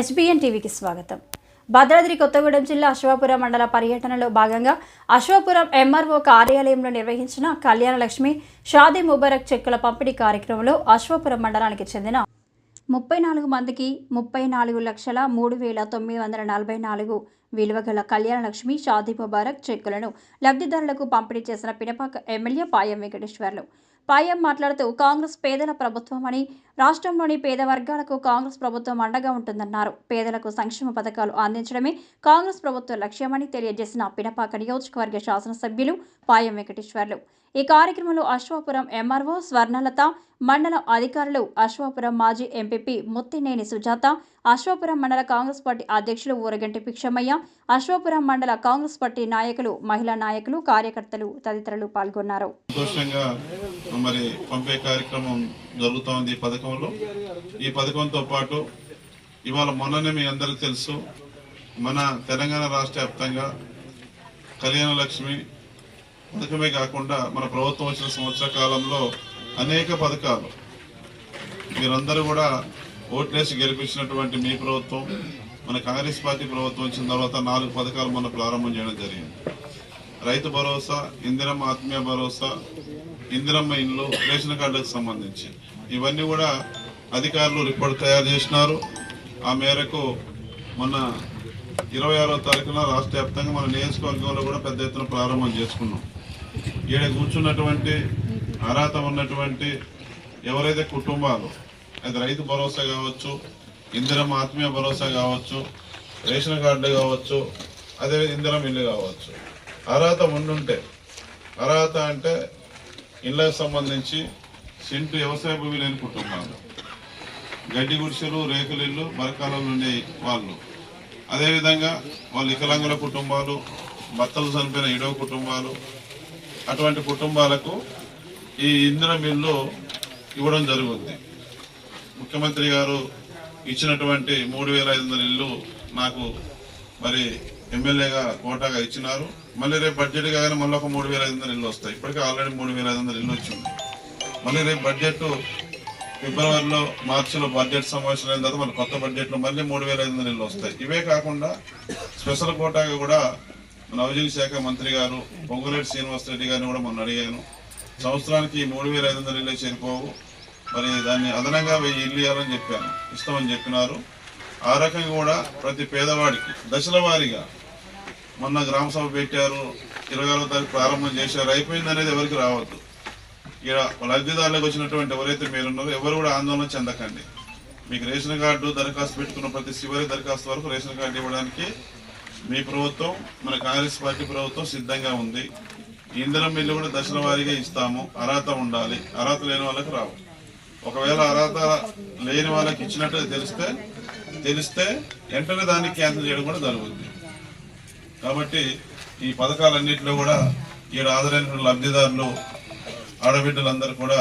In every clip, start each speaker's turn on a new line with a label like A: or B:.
A: HBN టీవీకి స్వాగతం. భద్రాద్రి కొత్తగూడెం జిల్లా అశ్వాపురం మండల పర్యటనలో భాగంగా అశ్వాపురం ఎంఆర్ఓ కార్యాలయంలో నిర్వహించిన కళ్యాణలక్ష్మి షాది షాదీ ముబారక్ చెక్కుల పంపిణీ కార్యక్రమంలో అశ్వాపురం మండలానికి చెందిన ముప్పై నాలుగు మందికి ముప్పై నాలుగు లక్షల మూడు వేల తొమ్మిది వందల నలభై నాలుగు విలువగల కళ్యాణ లక్ష్మి షాదీ ముబారక్ చెక్కులను లబ్ధిదారులకు పంపిణీ చేసిన పినపాక ఎమ్మెల్యే పాయం వెంకటేశ్వర్లు. పాయం మాట్లాడుతూ కాంగ్రెస్ పేదల ప్రభుత్వం అని రాష్ట్రంలోని పేద వర్గాలకు కాంగ్రెస్ ప్రభుత్వం అండగా ఉంటుందన్నారు. పేదలకు సంక్షేమ పథకాలు అందించడమే కాంగ్రెస్ ప్రభుత్వ లక్ష్యమని తెలియజేసిన పినపాక నియోజకవర్గ శాసనసభ్యులు పాయం వెంకటేశ్వర్లు. ఈ కార్యక్రమంలో అశ్వాపురం ఎంఆర్ఓ స్వర్ణలత మండల అధికారులు అశ్వాపురం మాజీ ఎంపీపీ ముత్తినేని సుజాత అశ్వాపురం మండల కాంగ్రెస్ పార్టీ అధ్యక్షులు ఊరగంటి పిక్షమయ్య అశ్వాపురం మండల కాంగ్రెస్ పార్టీ నాయకులు మహిళా నాయకులు కార్యకర్తలు తదితరులు పాల్గొన్నారు.
B: సంతోషంగా మరి పంపే కార్యక్రమం జరుగుతోంది ఈ పథకంలో. ఈ పథకంతో పాటు ఇవాళ మొన్ననే మీ అందరికీ తెలుసు మన తెలంగాణ రాష్ట్ర వ్యాప్తంగా కళ్యాణ లక్ష్మి పథకమే కాకుండా మన ప్రభుత్వం వచ్చిన సంవత్సర కాలంలో అనేక పథకాలు. మీరందరూ కూడా ఓట్లేసి గెలిపించినటువంటి మీ ప్రభుత్వం మన కాంగ్రెస్ పార్టీ ప్రభుత్వం వచ్చిన తర్వాత నాలుగు పథకాలు మనం ప్రారంభం చేయడం జరిగింది. రైతు భరోసా ఇందిరమ్మ ఆత్మీయ భరోసా ఇందిరమ్మ ఇండ్లు రేషన్ కార్డులకు సంబంధించి. ఇవన్నీ కూడా అధికారులు రిపోర్ట్ తయారు చేసినారు. ఆ మేరకు మొన్న ఇరవై ఆరో తారీఖున రాష్ట్ర వ్యాప్తంగా మన నియోజకవర్గంలో కూడా పెద్ద ఎత్తున ప్రారంభం చేసుకున్నాం. ఈడ కూర్చున్నటువంటి అర్హత ఉన్నటువంటి ఎవరైతే కుటుంబాలు అది రైతు భరోసా కావచ్చు ఇందిరమ్మ ఆత్మీయ భరోసా కావచ్చు రేషన్ కార్డు కావచ్చు అదే ఇందిరం ఇల్లు కావచ్చు. అర్హత ఉండుంటే అర్హత అంటే ఇళ్ళకు సంబంధించి సెంటు వ్యవసాయ భూమి లేని కుటుంబాలు. గడ్డి గుడిసెలు రేకులు ఇల్లు బరకాలలో ఉండే వాళ్ళు. అదేవిధంగా వాళ్ళ వికలాంగుల కుటుంబాలు భర్తలు చనిపోయిన ఇడవ కుటుంబాలు. అటువంటి కుటుంబాలకు ఈ ఇంధనం ఇల్లు ఇవ్వడం జరుగుతుంది ముఖ్యమంత్రి గారు ఇచ్చినటువంటి మూడు వేల ఐదు వందల ఇల్లు నాకు మరి ఎమ్మెల్యేగా కోటాగా ఇచ్చినారు. మళ్ళీ రేపు బడ్జెట్ కాగానే మళ్ళీ ఒక మూడు వేల ఐదు వందల ఇల్లు వస్తాయి. ఇప్పటికే ఆల్రెడీ మూడు వేల ఐదు వందల ఇల్లు వచ్చింది. మళ్ళీ రేపు బడ్జెట్ ఫిబ్రవరిలో మార్చిలో బడ్జెట్ సమావేశం అయిన తర్వాత మళ్ళీ కొత్త బడ్జెట్లో మళ్ళీ మూడు వేల ఐదు వందల ఇల్లు వస్తాయి. ఇవే కాకుండా స్పెషల్ కోటాగా కూడా మన హౌసింగ్ శాఖ మంత్రి గారు పొంగులేటి శ్రీనివాస్ రెడ్డి గారిని కూడా మొన్న అడిగాను. సంవత్సరానికి మూడు వేల ఐదు వందల ఇల్లు చేరిపోవు మరి దాన్ని అదనంగా వెయ్యి ఇల్లు ఇవ్వాలని చెప్పాను. ఇస్తామని చెప్పినారు. ఆ రకంగా కూడా ప్రతి పేదవాడికి దశల వారీగా మొన్న గ్రామ సభ పెట్టారు. ఇరవై ఆరో తారీఖు ప్రారంభం చేశారు. అయిపోయింది అనేది ఎవరికి రావద్దు. ఇక్కడ లబ్ధిదారులకు వచ్చినటువంటి ఎవరైతే మీరున్నారో ఎవరు కూడా ఆందోళన చెందకండి. మీకు రేషన్ కార్డు దరఖాస్తు పెట్టుకున్న ప్రతి చివరి దరఖాస్తు వరకు రేషన్ కార్డు ఇవ్వడానికి మీ ప్రభుత్వం మన కాంగ్రెస్ పార్టీ ప్రభుత్వం సిద్ధంగా ఉంది. ఇంధనం బిల్లు కూడా దశల వారీగా ఇస్తాము. అర్హత ఉండాలి. అర్హత లేని వాళ్ళకి రావు. ఒకవేళ అర్హత లేని వాళ్ళకి ఇచ్చినట్టు తెలిస్తే తెలిస్తే వెంటనే దాన్ని క్యాన్సిల్ చేయడం కూడా జరుగుతుంది. కాబట్టి ఈ పథకాలన్నింటిలో కూడా ఈడ ఆదరైన లబ్ధిదారులు ఆడబిడ్డలందరూ కూడా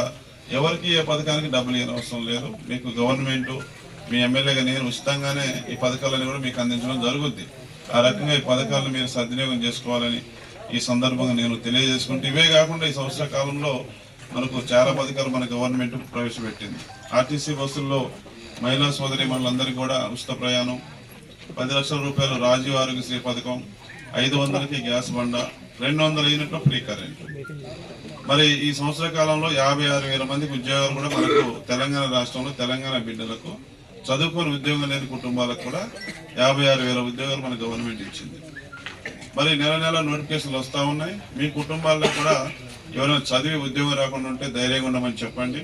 B: ఎవరికి ఏ పథకానికి డబ్బులు ఇవ్వని అవసరం లేదు. మీకు గవర్నమెంట్ మీ ఎమ్మెల్యేగా నేను ఉచితంగానే ఈ పథకాలన్నీ కూడా మీకు అందించడం జరుగుద్ది. ఆ రకంగా ఈ పథకాలను మీరు సద్వినియోగం చేసుకోవాలని ఈ సందర్భంగా నేను తెలియజేసుకుంటే ఇవే కాకుండా ఈ సంవత్సర కాలంలో మనకు చాలా పథకాలు మన గవర్నమెంట్ ప్రవేశపెట్టింది. ఆర్టీసీ బస్సుల్లో మహిళా సోదరి మనందరికీ కూడా ఉచిత ప్రయాణం పది లక్షల రూపాయలు రాజీవ్ ఆరోగ్యశ్రీ పథకం ఐదు వందలకి గ్యాస్ బండ రెండు వందల యూనిట్లు ఫ్రీ కరెంట్. మరి ఈ సంవత్సర కాలంలో యాభై ఆరు వేల మందికి ఉద్యోగాలు కూడా మనకు తెలంగాణ రాష్ట్రంలో తెలంగాణ బిడ్డలకు చదువుకొని ఉద్యోగం లేని కుటుంబాలకు కూడా యాభై ఆరు వేల ఉద్యోగాలు మన గవర్నమెంట్ ఇచ్చింది. మరి నెల నెల నోటిఫికేషన్లు వస్తూ ఉన్నాయి. మీ కుటుంబాల్లో కూడా ఎవరైనా చదివి ఉద్యోగం రాకుండా ఉంటే ధైర్యంగా ఉండమని చెప్పండి.